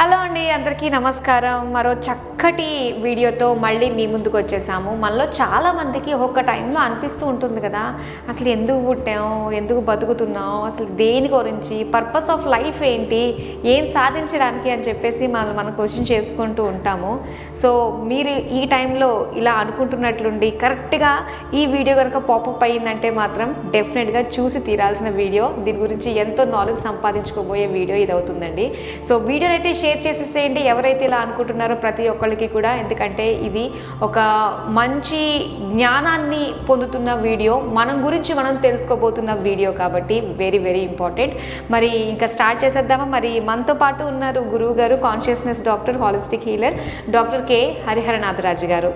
Hello అండి అందరికీ నమస్కారం. మరో చక్కటి వీడియోతో మళ్ళీ మీ ముందుకు వచ్చేసాము. మనలో చాలా మందికి ఒక్కొక్క టైంలో అనిపిస్తూ ఉంటుంది కదా అసలు ఎందుకు పుట్టాం ఎందుకు బతుకుతున్నాం అసలు దేని గురించి పర్పస్ ఆఫ్ లైఫ్ ఏంటి ఏం సాధించడానికి అని చెప్పేసి మనం మనం క్వశ్చన్ చేసుకుంటూ ఉంటాము. సో మీరు ఈ టైంలో ఇలా అనుకుంటున్నట్లుండి కరెక్ట్గా ఈ వీడియో కనుక పాపప్ అయ్యిందంటే మాత్రం డెఫినెట్గా చూసి తీరాల్సిన వీడియో. దీని గురించి ఎంతో నాలెడ్జ్ సంపాదించుకోబోయే వీడియో ఇది అవుతుందండి సో వీడియోనైతే అయితే షేర్ చేసేసేయండి. ఎవరైతే ఇలా అనుకుంటున్నారో ప్రతి ఒక్కరికి కూడా ఎందుకంటే ఇది ఒక మంచి జ్ఞానాన్ని పొందుతున్న వీడియో. మనం గురించి మనం తెలుసుకోబోతున్న వీడియో కాబట్టి వెరీ వెరీ ఇంపార్టెంట్. మరి ఇంకా స్టార్ట్ చేసేద్దామా? మరి మనతో పాటు ఉన్నారు గురువు గారు consciousness doctor holistic healer doctor K. Hariharanatharaju గారు.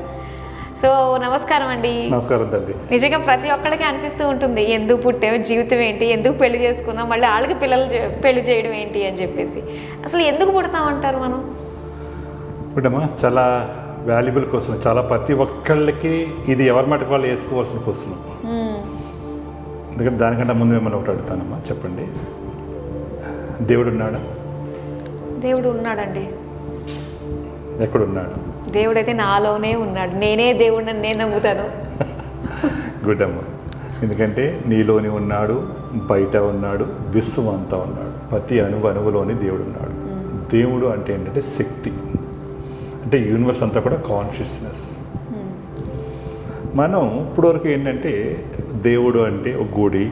సో నమస్కారం అండి. నమస్కారం తల్లి నిజంగా ప్రతి ఒక్కరికి అనిపిస్తూ ఉంటుంది ఎందుకు పుట్టావు జీవితం ఏంటి ఎందుకు పెళ్ళి చేసుకున్నాం మళ్ళీ వాళ్ళకి పిల్లలు పెళ్ళి చేయడం ఏంటి అని చెప్పేసి. అసలు ఎందుకు పుడతామంటారు మనం? ఇప్పుడమ్మా చాలా వాల్యుబుల్ క్వశ్చన్ చాలా ప్రతి ఒక్కళ్ళకి ఇది ఎవరి మటుకు వాళ్ళు వేసుకోవాల్సిన క్వశ్చన్. ఎందుకంటే దానికంటే ముందు మిమ్మల్ని ఒకటి అడుగుతానమ్మా చెప్పండి. దేవుడు ఉన్నాడా దేవుడు ఉన్నాడండి. ఎక్కడున్నాడు? దేవుడైతే నాలోనే ఉన్నాడు. నేనే దేవుడిని నేను నమ్ముతాను. గుడ్ అమ్మ. ఎందుకంటే నీలోని ఉన్నాడు బయట ఉన్నాడు విశ్వం అంతా ఉన్నాడు. ప్రతి అణువు అణువులోని దేవుడు ఉన్నాడు దేవుడు అంటే ఏంటంటే శక్తి. అంటే యూనివర్స్ అంతా కూడా కాన్షియస్నెస్ మనం ఇప్పటివరకు ఏంటంటే దేవుడు అంటే ఒక గుడి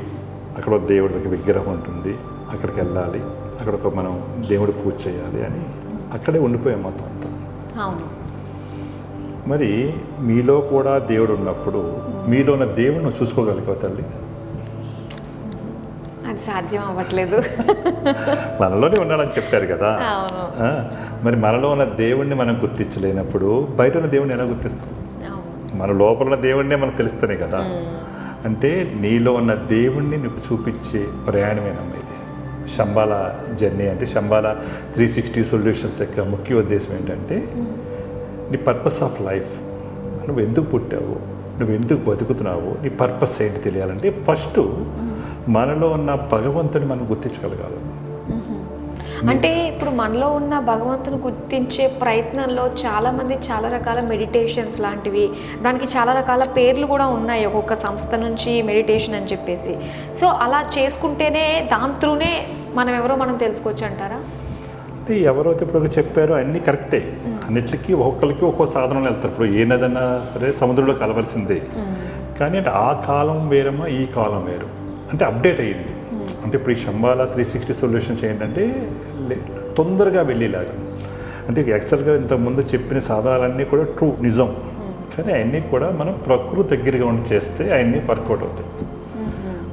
అక్కడ దేవుడి ఒక విగ్రహం ఉంటుంది అక్కడికి వెళ్ళాలి అక్కడ ఒక మనం దేవుడు పూజ చేయాలి అని అక్కడే ఉండిపోయాం మొత్తం అంతా. మరి మీలో కూడా దేవుడు ఉన్నప్పుడు మీలో ఉన్న దేవుడు నువ్వు చూసుకోగలిగావు తల్లి? అది సాధ్యం అవ్వట్లేదు. మనలోనే ఉన్నాడని చెప్పారు కదా. మరి మనలో ఉన్న దేవుణ్ణి మనం గుర్తించలేనప్పుడు బయట ఉన్న దేవుణ్ణి ఎలా గుర్తిస్తాం? మన లోపల ఉన్న దేవుణ్ణే మనకు తెలుస్తేనే కదా. అంటే నీలో ఉన్న దేవుణ్ణి నీకు చూపించే ప్రయాణమేనమ్మా ఇది శంబాల జర్నీ అంటే శంబాల త్రీ సిక్స్టీ సొల్యూషన్స్ యొక్క ముఖ్య ఉద్దేశం ఏంటంటే నీ పర్పస్ ఆఫ్ లైఫ్ నువ్వు ఎందుకు పుట్టావు? నువ్వు ఎందుకు బతుకుతున్నావు? నీ పర్పస్ ఏంటి తెలియాలంటే ఫస్ట్ మనలో ఉన్న భగవంతుని మనం గుర్తించగలగాలి. అంటే ఇప్పుడు మనలో ఉన్న భగవంతుని గుర్తించే ప్రయత్నంలో చాలా మంది చాలా రకాల మెడిటేషన్స్ లాంటివి దానికి చాలా రకాల పేర్లు కూడా ఉన్నాయి ఒక్కొక్క సంస్థ నుంచి మెడిటేషన్ అని చెప్పేసి. సో అలా చేసుకుంటేనే దాని త్రూనే మనం ఎవరో మనం తెలుసుకోవచ్చు అంటారా? అంటే ఎవరైతే ఇప్పుడు చెప్పారో అన్నీ కరెక్టే. అన్నిటికీ ఒక్కొక్కరికి ఒక్కో సాధనలు వెళ్తారు. ఇప్పుడు ఏ నదన్నా సరే సముద్రంలో కలవలసిందే. కానీ అంటే ఆ కాలం వేరమ్మా ఈ కాలం వేరు. అంటే అప్డేట్ అయ్యింది. అంటే ఇప్పుడు ఈ శంబాల త్రీ సిక్స్టీ సొల్యూషన్స్ ఏంటంటే తొందరగా వెళ్ళేలాగా. అంటే యాక్చువల్గా ఇంతకుముందు చెప్పిన సాధనాలన్నీ కూడా ట్రూ నిజం. కానీ అవన్నీ కూడా మనం ప్రకృతి దగ్గరగా ఉండి చేస్తే అవన్నీ వర్కౌట్ అవుతాయి.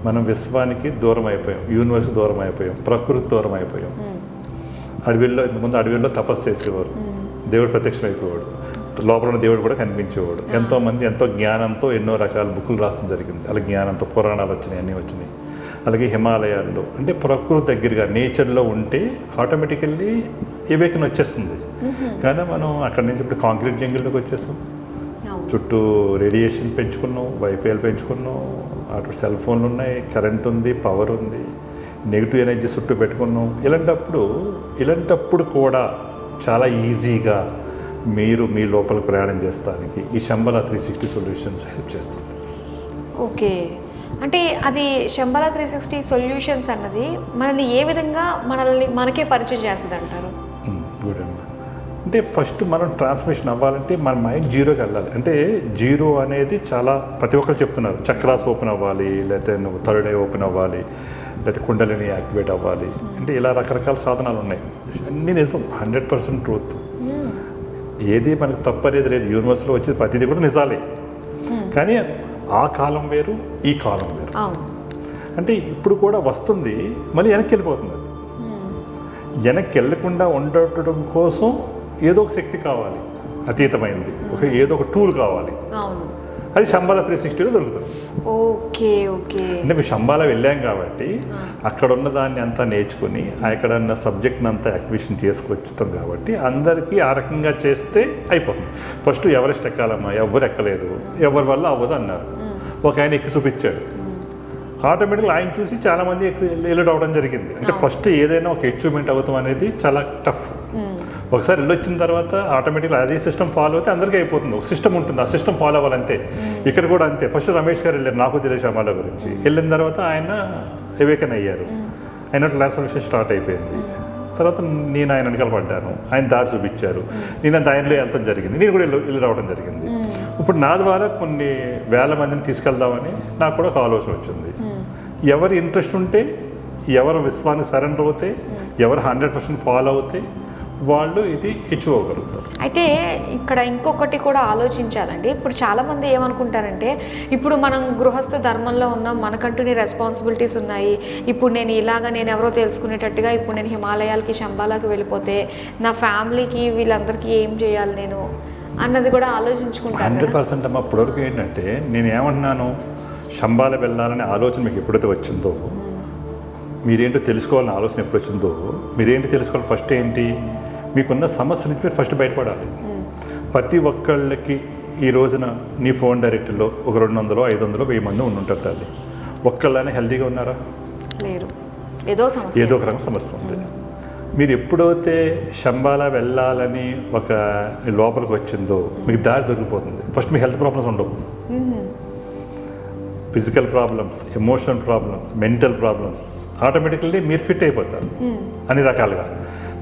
మనం విశ్వానికి దూరం అయిపోయాం. యూనివర్స్ దూరం అయిపోయాం. ప్రకృతి దూరం అయిపోయాం. అడవిల్లో ఇంతకుముందు అడవిల్లో తపస్సు చేసేవారు. దేవుడు ప్రత్యక్షం అయిపోయాడు లోపల ఉన్న దేవుడు కూడా కనిపించేవాడు. ఎంతో మంది ఎంతో జ్ఞానంతో ఎన్నో రకాల బుక్కులు రాస్తడం జరిగింది. అలా జ్ఞానంతో పురాణాలు వచ్చినాయి అన్నీ వచ్చినాయి. అలాగే హిమాలయాల్లో అంటే ప్రకృతి దగ్గరగా నేచర్లో ఉంటే ఆటోమేటికల్లీ ఎవేకన్ వచ్చేస్తుంది. కానీ మనం అక్కడి నుంచి ఇప్పుడు కాంక్రీట్ జంగిల్లోకి వచ్చేసాం. అవును. చుట్టూ రేడియేషన్ పెంచుకున్నాం వైఫైలు పెంచుకున్నాం అటు సెల్ ఫోన్లు ఉన్నాయి కరెంట్ ఉంది పవర్ ఉంది నెగిటివ్ ఎనర్జీ చుట్టూ పెట్టుకున్నాం. ఇలాంటప్పుడు ఇలాంటప్పుడు కూడా చాలా ఈజీగా మీరు మీ లోపల ప్రయాణం చేస్తానికి ఈ Shambhala three sixty solutions help చేస్తుంది. ఓకే. అంటే అది శంబల త్రీ సిక్స్టీ సొల్యూషన్స్ అన్నది మనల్ని ఏ విధంగా మనల్ని మనకే పరిచయం చేస్తుంది అంటారు గుడ్ అమ్మా అంటే ఫస్ట్ మనం ట్రాన్స్మిషన్ అవ్వాలంటే మన మైండ్ జీరోకి వెళ్ళాలి. అంటే జీరో అనేది చాలా ప్రతి ఒక్కరు చెప్తున్నారు. చక్రాస్ ఓపెన్ అవ్వాలి లేకపోతే నువ్వు థర్డ్ ఐ ఓపెన్ అవ్వాలి. లేకపోతే కుండలిని యాక్టివేట్ అవ్వాలి. అంటే ఇలా రకరకాల సాధనాలు ఉన్నాయి. అన్నీ నిజం. Hundred percent truth. ఏది మనకు తప్పు అనేది లేదు. యూనివర్స్లో వచ్చేది ప్రతిదీ కూడా నిజాలే. కానీ ఆ కాలం వేరు ఈ కాలం వేరు. అంటే ఇప్పుడు కూడా వస్తుంది మళ్ళీ వెనక్కి వెళ్ళిపోతుంది. అది. వెనక్కి వెళ్ళకుండా ఉండటం కోసం ఏదో ఒక శక్తి కావాలి. అతీతమైంది. ఒక ఏదో ఒక టూల్ కావాలి. అది శంబాల త్రీ సిక్స్టీలో దొరుకుతుంది. Okay okay. అంటే మేము శంబాల వెళ్ళాం కాబట్టి అక్కడ ఉన్న దాన్ని అంతా నేర్చుకుని అక్కడ ఉన్న సబ్జెక్ట్ని అంతా యాక్టివేషన్ చేసుకొచ్చుతాం కాబట్టి అందరికీ ఆ రకంగా చేస్తే అయిపోతుంది. ఫస్ట్ ఎవరెస్ట్ ఎక్కాలమ్మా? ఎవరు ఎక్కలేదు. ఎవరి వల్ల అవ్వదు అన్నారు. ఒక ఆయన ఎక్కి చూపించాడు. ఆటోమేటిక్గా ఆయన చూసి చాలా మంది ఎలిడ్ అవడం జరిగింది. అంటే ఫస్ట్ ఏదైనా ఒక అచీవ్మెంట్ అవుతాం అనేది చాలా టఫ్ ఒకసారి వెళ్ళి వచ్చిన తర్వాత ఆటోమేటిక్గా అదే సిస్టమ్ ఫాలో అయితే అందరికీ అయిపోతుంది. ఒక సిస్టమ్ ఉంటుంది. ఆ సిస్టమ్ ఫాలో అవ్వాలంతే. ఇక్కడ కూడా అంతే. ఫస్ట్ రమేష్ గారు వెళ్ళారు నాకు తెలియదు అమ్మాల గురించి. వెళ్ళిన తర్వాత ఆయన ఎవేకన్ అయ్యారు. ఆయన ట్రాన్స్ఫర్మేషన్ స్టార్ట్ అయిపోయింది. తర్వాత నేను ఆయన వెనకాల పడ్డాను. ఆయన దారి చూపించారు. నేను దానిలో వెళ్తాం జరిగింది. నేను కూడా వెళ్ళి వెళ్ళి రావడం జరిగింది. ఇప్పుడు నా ద్వారా కొన్ని వేల మందిని తీసుకెళ్దామని నాకు కూడా ఒక ఆలోచన వచ్చింది. ఎవరి ఇంట్రెస్ట్ ఉంటే ఎవరు విశ్వానికి సరెండర్ అవుతే ఎవరు హండ్రెడ్ పర్సెంట్ ఫాలో అవుతే వాళ్ళు ఇది అచీవ్ అవ్వగలుగుతారు. అయితే ఇక్కడ ఇంకొకటి కూడా ఆలోచించాలండి. ఇప్పుడు చాలామంది ఏమనుకుంటారంటే ఇప్పుడు మనం గృహస్థ ధర్మంలో ఉన్నాం మనకంటూ రెస్పాన్సిబిలిటీస్ ఉన్నాయి. ఇప్పుడు నేను ఇలాగ నేను ఎవరో తెలుసుకునేటట్టుగా ఇప్పుడు నేను హిమాలయాలకి శంబాలాకి వెళ్ళిపోతే నా ఫ్యామిలీకి వీళ్ళందరికీ ఏం చేయాలి నేను? అన్నది కూడా ఆలోచించుకుంటాను హండ్రెడ్. పర్సెంట్ అమ్మ ఇప్పటివరకు ఏంటంటే నేను ఏమంటున్నాను శంబాల వెళ్ళాలనే ఆలోచన మీకు ఎప్పుడైతే వచ్చిందో మీరేంటో తెలుసుకోవాలని ఆలోచన ఎప్పుడు వచ్చిందో మీరేంటి తెలుసుకోవాలి ఫస్ట్ ఏంటి? మీకున్న సమస్య నుంచి మీరు ఫస్ట్ బయటపడాలి. ప్రతి ఒక్కళ్ళకి ఈ రోజున నీ ఫోన్ డైరెక్టర్లో ఒక రెండు వందలు ఐదు వందలు వెయ్యి మంది ఉండి ఉంటారు తల్లి. ఒక్కళ్ళనే హెల్తీగా ఉన్నారా? లేరు. ఏదో సమస్య. ఏదో ఒక రకం సమస్య ఉంది. మీరు ఎప్పుడైతే శంబాల వెళ్ళాలని ఒక లోపలికి వచ్చిందో మీకు దారి దొరికిపోతుంది. ఫస్ట్ మీ హెల్త్ ప్రాబ్లమ్స్ ఉండవు. Physical problems emotional problems mental problems automatically మీరు ఫిట్ అయిపోతారు. అన్ని రకాలుగా.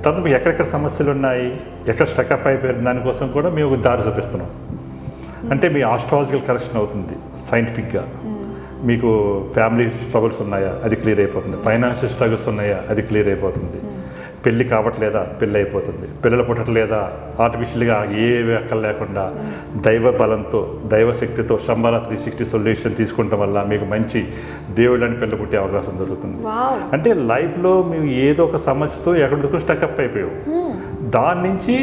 తర్వాత మీకు ఎక్కడెక్కడ సమస్యలు ఉన్నాయి ఎక్కడ స్టకప్ అయిపోయారు దానికోసం కూడా మేము ఒక దారి చూపిస్తున్నాం. అంటే మీ ఆస్ట్రాలజికల్ కరెక్షన్ అవుతుంది సైంటిఫిక్గా మీకు ఫ్యామిలీ స్ట్రగుల్స్ ఉన్నాయా అది క్లియర్ అయిపోతుంది. ఫైనాన్షియల్ స్ట్రగుల్స్ ఉన్నాయా అది క్లియర్ అయిపోతుంది. పెళ్ళి కావట్లేదా? పెళ్ళి అయిపోతుంది పిల్లలు పుట్టట్లేదా? ఆర్టిఫిషియల్గా ఏ అక్కలు లేకుండా దైవ బలంతో దైవ శక్తితో శంబాల త్రీ సిక్స్టీ సొల్యూషన్ తీసుకుంటాం వల్ల మీకు మంచి దేవుళ్ళని పెళ్ళి పుట్టే అవకాశం దొరుకుతుంది. అంటే లైఫ్లో మేము ఏదో ఒక సమస్యతో ఎక్కడికో స్టక్అప్ అయిపోయావు దాని నుంచి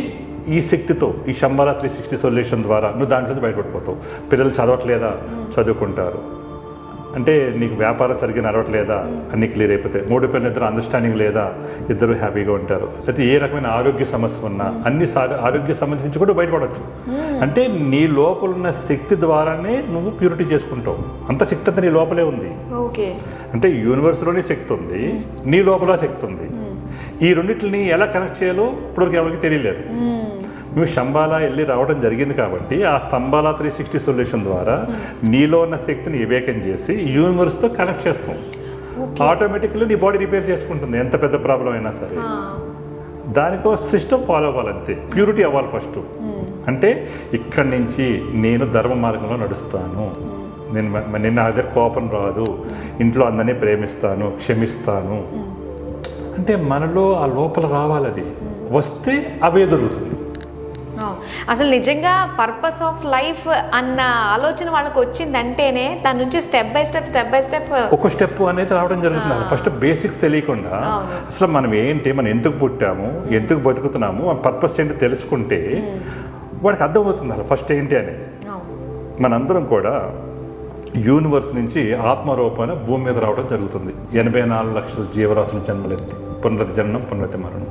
ఈ శక్తితో ఈ శంబాల త్రీ సిక్స్టీ సొల్యూషన్ ద్వారా నువ్వు దాంట్లో బయటపడిపోతావు. పిల్లలు చదవట్లేదా? చదువుకుంటారు. అంటే నీకు వ్యాపారం సరిగ్గా నడవట్లేదా? అన్ని క్లియర్ అయిపోతాయి మూడు పిల్లలు ఇద్దరు అండర్స్టాండింగ్ లేదా? ఇద్దరు హ్యాపీగా ఉంటారు. అయితే ఏ రకమైన ఆరోగ్య సమస్య ఉన్నా అన్ని సా- ఆరోగ్య సమస్య నుంచి కూడా బయటపడవచ్చు అంటే నీ లోపల ఉన్న శక్తి ద్వారానే నువ్వు ప్యూరిటీ చేసుకుంటావు. అంత శక్తి అంతా నీ లోపలే ఉంది. ఓకే. అంటే యూనివర్స్లోనే శక్తి ఉంది. నీ లోపల శక్తి ఉంది. ఈ రెండింటిని ఎలా కనెక్ట్ చేయాలో ఇప్పటివరకు ఎవరికి తెలియలేదు. మేము శంబాలా వెళ్ళి రావడం జరిగింది కాబట్టి ఆ స్తంబాలా త్రీ సిక్స్టీ సొల్యూషన్ ద్వారా నీలో ఉన్న శక్తిని వివేకం చేసి యూనివర్స్తో కనెక్ట్ చేస్తాం. ఆటోమేటిక్లీ నీ బాడీ రిపేర్ చేసుకుంటుంది. ఎంత పెద్ద ప్రాబ్లం అయినా సరే. దానికో సిస్టమ్ ఫాలో అవ్వాలంతే. ప్యూరిటీ అవ్వాలి ఫస్ట్ అంటే ఇక్కడి నుంచి నేను ధర్మ మార్గంలో నడుస్తాను. నేను మ- నేను నా దగ్గర కోపం రాదు. ఇంట్లో అందరినీ ప్రేమిస్తాను క్షమిస్తాను. అంటే మనలో ఆ లోపల రావాలి అది వస్తే అవే దొరుకుతుంది. అసలు నిజంగా పర్పస్ ఆఫ్ లైఫ్ అన్న ఆలోచన వాళ్ళకి వచ్చిందంటేనే దాని నుంచి step by step step by step ఒక స్టెప్ అనేది రావడం జరుగుతుంది. ఫస్ట్ బేసిక్స్ తెలియకుండా. అసలు మనం ఏంటి మనం ఎందుకు పుట్టాము ఎందుకు బతుకుతున్నాము మన పర్పస్ ఏంటి తెలుసుకుంటే వాడికి అర్థమవుతుంది అసలు ఫస్ట్ ఏంటి అనేది. మనందరం కూడా యూనివర్స్ నుంచి ఆత్మరూపాన భూమి మీద రావడం జరుగుతుంది. ఎనభై నాలుగు లక్షల జీవరాశుల జన్మలెత్తి పునరతి జన్మం పునరతి మరణం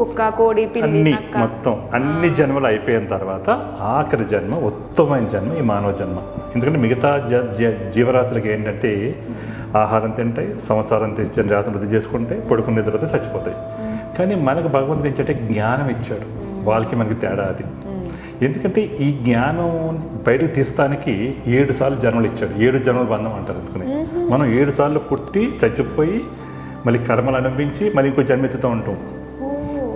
కుక్క కోడి పిల్లి అన్ని మొత్తం అన్ని జన్మలు అయిపోయిన తర్వాత ఆఖరి జన్మ ఉత్తమమైన జన్మ ఈ మానవ జన్మ. ఎందుకంటే మిగతా జీవరాశులకి ఏంటంటే ఆహారం తింటాయి సంసారం తెచ్చిన జాతర వృద్ధి చేసుకుంటే పడుకున్న నిద్రతో చచ్చిపోతాయి. కానీ మనకు భగవంతుడు ఏంటంటే జ్ఞానం ఇచ్చాడు. వాళ్ళకి మనకి తేడా అది. ఎందుకంటే ఈ జ్ఞానం బయటకు తీస్తానికి ఏడు సార్లు జన్మలు ఇచ్చాడు. ఏడు జన్మల బంధం అంటారు అందుకని. మనం ఏడు సార్లు పుట్టి చచ్చిపోయి మళ్ళీ కర్మలు అనిపించి మళ్ళీ ఇంకో జన్మెత్తుతూ ఉంటాం.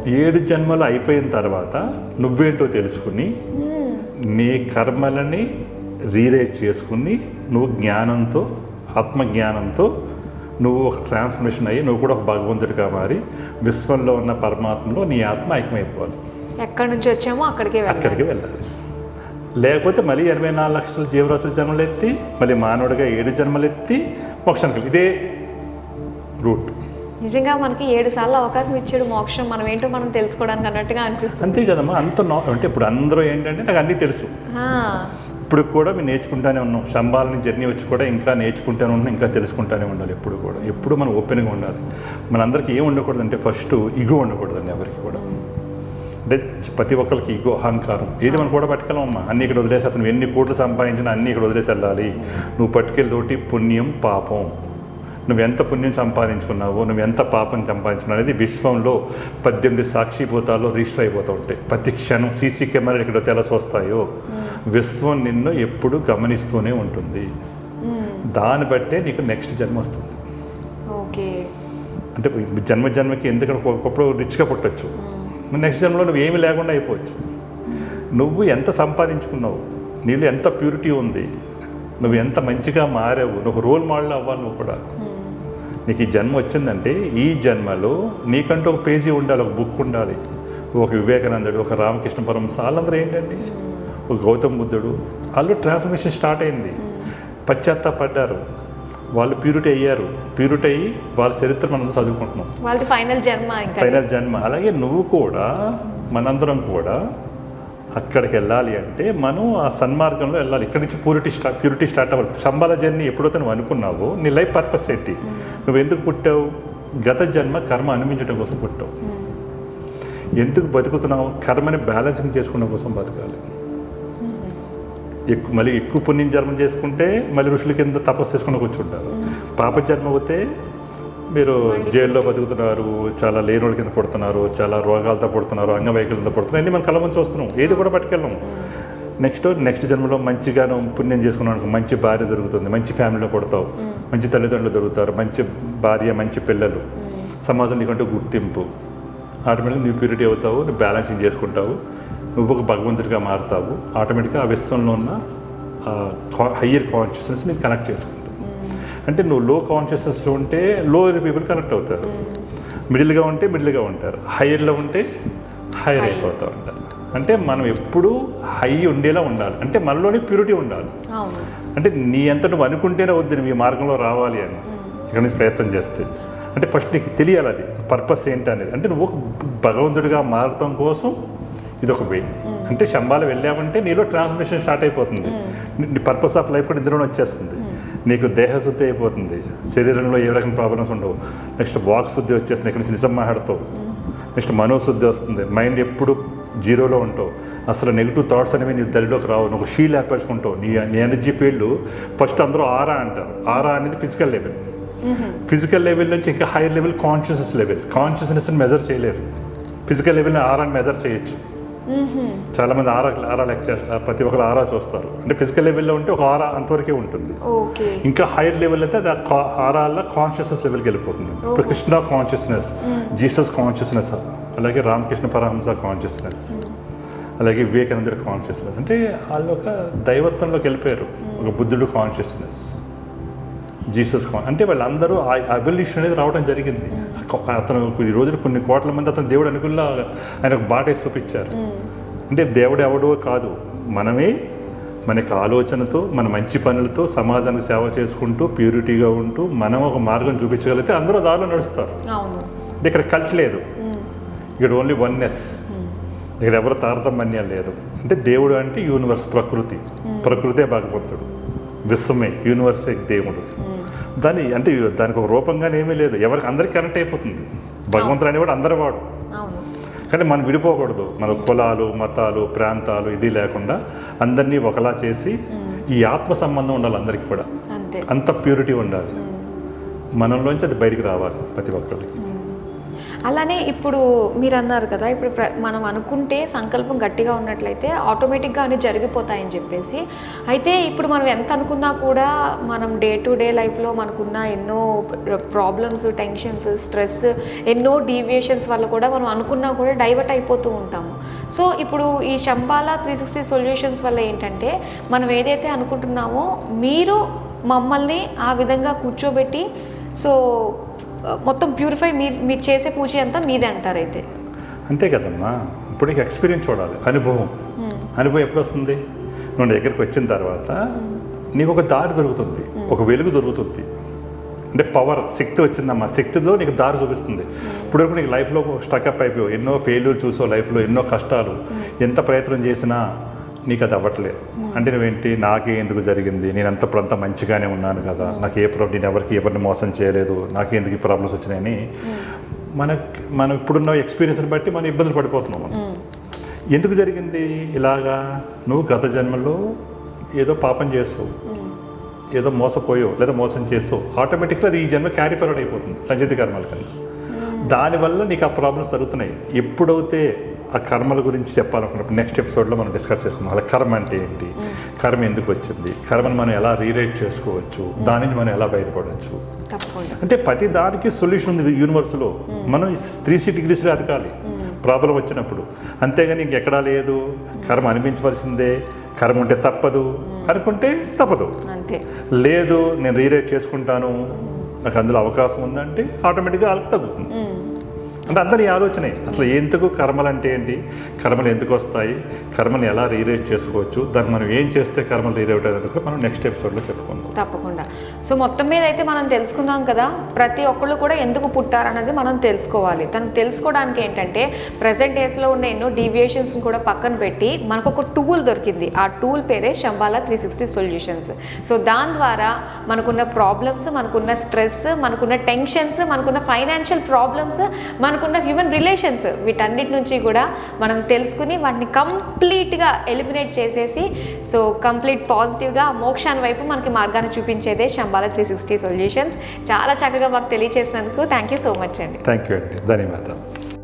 ఏడు జన్మలు అయిపోయిన తర్వాత నువ్వేంటో తెలుసుకుని నీ కర్మలని రీరైట్ చేసుకుని నువ్వు జ్ఞానంతో ఆత్మజ్ఞానంతో నువ్వు ఒక ట్రాన్స్ఫర్మేషన్ అయ్యి నువ్వు కూడా ఒక భగవంతుడిగా మారి విశ్వంలో ఉన్న పరమాత్మలో నీ ఆత్మ ఐక్యమైపోవాలి. ఎక్కడి నుంచి వచ్చామో అక్కడికే అక్కడికి వెళ్ళాలి. లేకపోతే మళ్ళీ ఎనభై నాలుగు లక్షల జీవరాశుల జన్మలు ఎత్తి మళ్ళీ మానవుడిగా ఏడు జన్మలు ఎత్తి మోక్షానికి. ఇదే రూట్. నిజంగా మనకి ఏడు సార్లు అవకాశం ఇచ్చాడు మోక్షం మనం ఏంటో మనం తెలుసుకోవడానికి అన్నట్టుగా అనిపిస్తుంది. అంతే కదమ్మా అంత అంటే ఇప్పుడు అందరూ ఏంటంటే నాకు అన్నీ తెలుసు. ఇప్పుడు కూడా మేము నేర్చుకుంటానే ఉన్నాం. శంబాలని జర్నీ వచ్చి కూడా ఇంకా నేర్చుకుంటానే ఉన్నాం ఇంకా తెలుసుకుంటానే ఉండాలి ఎప్పుడు కూడా. ఎప్పుడు మనం ఓపెన్గా ఉండాలి. మనందరికీ ఏం ఉండకూడదు అంటే ఫస్ట్ ఇగో ఉండకూడదండి ఎవరికి కూడా. అంటే ప్రతి ఒక్కరికి ఇగో అహంకారం ఏది మనం కూడా పట్టుకెళ్ళమమ్మా. అన్ని ఇక్కడ వదిలేసి అతను ఎన్ని కోట్లు సంపాదించినా అన్ని ఇక్కడ వదిలేసి వెళ్ళాలి. నువ్వు పట్టుకెళ్ళి తోటి పుణ్యం పాపం. నువ్వు ఎంత పుణ్యం సంపాదించుకున్నావో నువ్వు ఎంత పాపం సంపాదించుకున్నావు అనేది విశ్వంలో పద్దెనిమిది సాక్షిభూతాల్లో రిజిస్టర్ అయిపోతూ ఉంటాయి. ప్రతి క్షణం సీసీ కెమెరాలు ఇక్కడ తెలసి వస్తాయో విశ్వం నిన్ను ఎప్పుడు గమనిస్తూనే ఉంటుంది. దాన్ని బట్టే నీకు నెక్స్ట్ జన్మ వస్తుంది. ఓకే. అంటే జన్మ జన్మకి ఎందుకంటే ఒకప్పుడు రిచ్గా పుట్టచ్చు? నెక్స్ట్ జన్మలో నువ్వు ఏమీ లేకుండా అయిపోవచ్చు. నువ్వు ఎంత సంపాదించుకున్నావు? నీళ్ళు ఎంత ప్యూరిటీ ఉంది? నువ్వు ఎంత మంచిగా మారావు? నువ్వు రోల్ మోడల్ అవ్వాలి నువ్వు కూడా. నీకు ఈ జన్మ వచ్చిందంటే ఈ జన్మలో నీకంటూ ఒక పేజీ ఉండాలి ఒక బుక్ ఉండాలి. ఒక వివేకానందుడు ఒక రామకృష్ణ పరమహంస వాళ్ళందరూ ఏంటండి? ఒక గౌతమ్ బుద్ధుడు. వాళ్ళు ట్రాన్స్ఫర్మేషన్ స్టార్ట్ అయింది. పశ్చాత్తాపడ్డారు. వాళ్ళు ప్యూరిటీ అయ్యారు. ప్యూరిటీ అయ్యి వాళ్ళ చరిత్ర మనం చదువుకుంటున్నాం. ఫైనల్ జన్మ ఫైనల్ జన్మ. అలాగే నువ్వు కూడా మనందరం కూడా అక్కడికి వెళ్ళాలి అంటే మనం ఆ సన్మార్గంలో వెళ్ళాలి. ఇక్కడి నుంచి ప్యూరిటీ స్టార్ట్ ప్యూరిటీ స్టార్ట్ అవ్వాలి. సంబాల జర్నీ ఎప్పుడైతే నువ్వు అనుకున్నావో నీ లైఫ్ పర్పస్ ఏంటి? నువ్వు ఎందుకు పుట్టావు? గత జన్మ కర్మ అనుభవించడం కోసం పుట్టావు. ఎందుకు బతుకుతున్నావు? కర్మని బ్యాలెన్సింగ్ చేసుకోవడం కోసం బతకాలి. ఎక్కువ మళ్ళీ ఎక్కువ పుణ్యం జన్మ చేసుకుంటే మళ్ళీ ఋషుల కింద తపస్సు చేసుకుని కూర్చుంటారు. పాప జన్మ అవుతే మీరు జైల్లో బతుకుతున్నారు చాలా లేనోళ్ళ కింద పడుతున్నారు చాలా రోగాలతో పడుతున్నారు అంగవైకల్యంతో పడుతున్నారు అన్ని మనం కళ్ళ ముందు చూస్తున్నాం ఏది కూడా పట్టుకెళ్ళము నెక్స్ట్ నెక్స్ట్ జన్మలో మంచిగా నువ్వు పుణ్యం చేసుకున్నాను మంచి భార్య దొరుకుతుంది మంచి ఫ్యామిలీలో పడతావు మంచి తల్లిదండ్రులు దొరుకుతారు మంచి భార్య మంచి పిల్లలు. సమాజం నీకంటే గుర్తింపు. ఆటోమేటిక్గా నువ్వు ప్యూరిటీ అవుతావు నువ్వు బ్యాలెన్సింగ్ చేసుకుంటావు నువ్వు ఒక భగవంతుడిగా మారుతావు. ఆటోమేటిక్గా ఆ విశ్వంలో ఉన్న హయ్యర్ కాన్షియస్నెస్ నేను కనెక్ట్ చేసుకుంటావు అంటే నువ్వు లో కాన్షియస్నెస్లో ఉంటే లోయర్ పీపుల్ కనెక్ట్ అవుతారు. మిడిల్గా ఉంటే మిడిల్గా ఉంటారు. హైయర్లో ఉంటే హైయర్. అయిపోతూ ఉంటారు. అంటే మనం ఎప్పుడూ హై ఉండేలా ఉండాలి. అంటే మనలోని ప్యూరిటీ ఉండాలి. అంటే నీ అంత నువ్వు అనుకుంటేనే వద్దు నువ్వు ఈ మార్గంలో రావాలి అని. ఇక్కడ నుంచి ప్రయత్నం చేస్తే. అంటే ఫస్ట్ నీకు తెలియాలి అది. పర్పస్ ఏంటి అనేది అంటే నువ్వు ఒక భగవంతుడిగా మారటం కోసం ఇది ఒక వే అంటే శంబాలు వెళ్ళామంటే నీలో ట్రాన్స్ఫర్మేషన్ స్టార్ట్ అయిపోతుంది. నీ పర్పస్ ఆఫ్ లైఫ్ కూడా ఇందులోనే వచ్చేస్తుంది. నీకు దేహశుద్ధి అయిపోతుంది. శరీరంలో ఏ రకమైన ప్రాబ్లమ్స్ ఉండవు. నెక్స్ట్ వాక్ శుద్ధి వచ్చేస్తుంది. ఇక్కడ నుంచి నిజం మాట్లాడతావు. నెక్స్ట్ మనోశుద్ధి వస్తుంది. మైండ్ ఎప్పుడు జీరోలో ఉంటావు. అసలు నెగిటివ్ థాట్స్ అనేవి నీ దరిలోకి రావు. నువ్వు షీల్ ఏర్పరచుకుంటావు. నీ నీ ఎనర్జీ ఫీల్డ్ ఫస్ట్ అందరూ ఆరా అంటారు. ఆరా అనేది ఫిజికల్ లెవెల్ ఫిజికల్ లెవెల్ నుంచి ఇంకా హైయర్ లెవెల్ కాన్షియస్నెస్ లెవెల్ కాన్షియస్నెస్ని మెజర్ చేయలేరు. ఫిజికల్ లెవెల్ని ఆరాని మెజర్ చేయొచ్చు. చాలా మంది ఆరా ఆరా లెక్చర్ ప్రతి ఒక్కరు ఆరా చూస్తారు. అంటే ఫిజికల్ లెవెల్లో ఉంటే ఒక ఆరా అంతవరకే ఉంటుంది. ఇంకా హైయర్ లెవెల్ అయితే అది ఆ కా- ఆరాల కాన్షియస్నెస్ లెవెల్కి వెళ్ళిపోతుంది. ఇప్పుడు కృష్ణ కాన్షియస్నెస్ జీసస్ కాన్షియస్నెస్ అలాగే రామకృష్ణ పరహంస కాన్షియస్నెస్ అలాగే వివేకానందుడి కాన్షియస్నెస్ అంటే వాళ్ళు ఒక దైవత్వంలోకి వెళ్ళిపోయారు. ఒక బుద్ధుడు కాన్షియస్నెస్ జీసస్ కాన్ అంటే వాళ్ళందరూ ఆ అబల్యూషన్ అనేది రావడం జరిగింది. అతను ఈ రోజున కొన్ని కోట్ల మంది అతను దేవుడు అనుకుల్లా ఆయన ఒక బాటేసి చూపించారు. అంటే దేవుడు ఎవడో కాదు. మనమే మనకి ఆలోచనతో మన మంచి పనులతో సమాజానికి సేవ చేసుకుంటూ ప్యూరిటీగా ఉంటూ మనం ఒక మార్గం చూపించగలిగితే అందరూ దారిలో నడుస్తారు. అంటే ఇక్కడ కల్ట్ లేదు. ఇక్కడ ఓన్లీ వన్నెస్ ఇక్కడ ఎవరు తారతమ్యం లేదు. అంటే దేవుడు అంటే యూనివర్స్ ప్రకృతి. ప్రకృతే భగవంతుడు. విశ్వమే యూనివర్సే దేవుడు. దాని అంటే దానికి ఒక రూపంగానే ఏమీ లేదు. ఎవరికి అందరికీ కనెక్ట్ అయిపోతుంది. భగవంతుడు అనేవాడు అందరి వాడు. కానీ మనం విడిపోకూడదు. మన కులాలు మతాలు ప్రాంతాలు ఇది లేకుండా అందరినీ ఒకలా చేసి ఈ ఆత్మ సంబంధం ఉండాలి అందరికీ కూడా. అంత. ప్యూరిటీ ఉండాలి. మనలోంచి అది బయటికి రావాలి ప్రతి ఒక్కరికి అలానే ఇప్పుడు మీరు అన్నారు కదా ఇప్పుడు ప్ర- మనం అనుకుంటే సంకల్పం గట్టిగా ఉన్నట్లయితే ఆటోమేటిక్గా అన్ని జరిగిపోతాయని చెప్పేసి. అయితే ఇప్పుడు మనం ఎంత అనుకున్నా కూడా మనం డే టు డే లైఫ్లో మనకున్న ఎన్నో ప్రాబ్లమ్స్ టెన్షన్స్ స్ట్రెస్ ఎన్నో డీవియేషన్స్ వల్ల కూడా మనం అనుకున్నా కూడా డైవర్ట్ అయిపోతూ ఉంటాము. సో ఇప్పుడు ఈ శంబాల త్రీ సిక్స్టీ సొల్యూషన్స్ వల్ల ఏంటంటే మనం ఏదైతే అనుకుంటున్నామో మీరు మమ్మల్ని ఆ విధంగా కూర్చోబెట్టి సో మొత్తం ప్యూరిఫై మీరు మీరు చేసే పూజ అంతా మీదే అంటారు అయితే. అంతే కదమ్మా. ఇప్పుడు నీకు ఎక్స్పీరియన్స్ చూడాలి. అనుభవం. అనుభవం ఎప్పుడు వస్తుంది? నువ్వు దగ్గరికి వచ్చిన తర్వాత నీకు ఒక దారి దొరుకుతుంది. ఒక వెలుగు దొరుకుతుంది. అంటే పవర్ శక్తి వచ్చిందమ్మా. శక్తిలో నీకు దారి చూపిస్తుంది. ఇప్పుడు నీకు లైఫ్లో స్టకప్ అయిపోయావు. ఎన్నో ఫెయిల్యూర్ చూసావు లైఫ్లో ఎన్నో కష్టాలు ఎంత ప్రయత్నం చేసినా నీకు అది అవ్వట్లేదు అంటే నువ్వేంటి? నాకే ఎందుకు జరిగింది? నేను అంత ఇప్పుడు అంత మంచిగానే ఉన్నాను కదా. నాకు ఏ ప్రాబ్లం నేను ఎవరికి ఎవరిని మోసం చేయలేదు. నాకే ఎందుకు ఈ ప్రాబ్లమ్స్ వచ్చినాయని మనకి మనం ఇప్పుడున్న ఎక్స్పీరియన్స్ని బట్టి మనం ఇబ్బందులు పడిపోతున్నాం మనం. ఎందుకు జరిగింది ఇలాగా? నువ్వు గత జన్మలో ఏదో పాపం చేసావు. ఏదో మోసపోయో లేదా మోసం చేసో ఆటోమేటిక్గా అది ఈ జన్మ క్యారీ ఫార్వర్డ్ అయిపోతుంది సంచిత కర్మల కింద దానివల్ల నీకు ఆ ప్రాబ్లమ్స్ జరుగుతున్నాయి. ఎప్పుడైతే ఆ కర్మల గురించి చెప్పాలనుకున్నప్పుడు నెక్స్ట్ ఎపిసోడ్లో మనం డిస్కస్ చేసుకుందాం. అలా కర్మ అంటే ఏంటి? కర్మ ఎందుకు వచ్చింది? కర్మను మనం ఎలా రీరైట్ చేసుకోవచ్చు? దాని నుంచి మనం ఎలా బయటపడవచ్చు అంటే ప్రతి దానికి సొల్యూషన్ ఉంది యూనివర్స్లో మనం త్రీ సిక్స్టీ డిగ్రీస్లో ఎదగాలి. ప్రాబ్లం వచ్చినప్పుడు. అంతేగాని ఇంకెక్కడా లేదు. కర్మ అనిపించవలసిందే. కర్మ ఉంటే తప్పదు. అనుకుంటే తప్పదు. లేదు నేను రీరైట్ చేసుకుంటాను. నాకు అందులో అవకాశం ఉందంటే ఆటోమేటిక్గా వాళ్ళకి తగ్గుతుంది. అంటే అందరి ఆలోచనే అసలు ఎందుకు కర్మలు అంటే ఏంటి? కర్మలు ఎందుకు వస్తాయి? కర్మలు ఎలా రీరేట్ చేసుకోవచ్చు? దాన్ని మనం ఏం చేస్తే కర్మలు రీరేట్ అనేది కూడా మనం నెక్స్ట్ ఎపిసోడ్లో చెప్పుకుందాం. తప్పకుండా. సో మొత్తం మీద అయితే మనం తెలుసుకున్నాం కదా ప్రతి ఒక్కళ్ళు కూడా ఎందుకు పుట్టారన్నది మనం తెలుసుకోవాలి. తను తెలుసుకోవడానికి ఏంటంటే ప్రజెంట్ డేస్లో ఉన్న ఎన్నో డీవియేషన్స్ కూడా పక్కన పెట్టి మనకు ఒక టూల్ దొరికింది. ఆ టూల్ పేరే Shambhala three sixty solutions so దాని ద్వారా మనకున్న ప్రాబ్లమ్స్ మనకున్న స్ట్రెస్ మనకున్న టెన్షన్స్ మనకున్న ఫైనాన్షియల్ ప్రాబ్లమ్స్ మనకున్న హ్యూమన్ రిలేషన్స్ వీటన్నిటి నుంచి కూడా మనం తెలుసుకుని వాటిని కంప్లీట్గా ఎలిమినేట్ చేసేసి సో కంప్లీట్ పాజిటివ్గా మోక్షాన్ని వైపు మనకి మార్గాన్ని చూపించేదే శంబాల త్రీ సిక్స్టీ సొల్యూషన్స్ చాలా చక్కగా మాకు తెలియచేసినందుకు థ్యాంక్ యూ సో మచ్ అండి. థ్యాంక్ యూ అండి. ధన్యవాదాలు.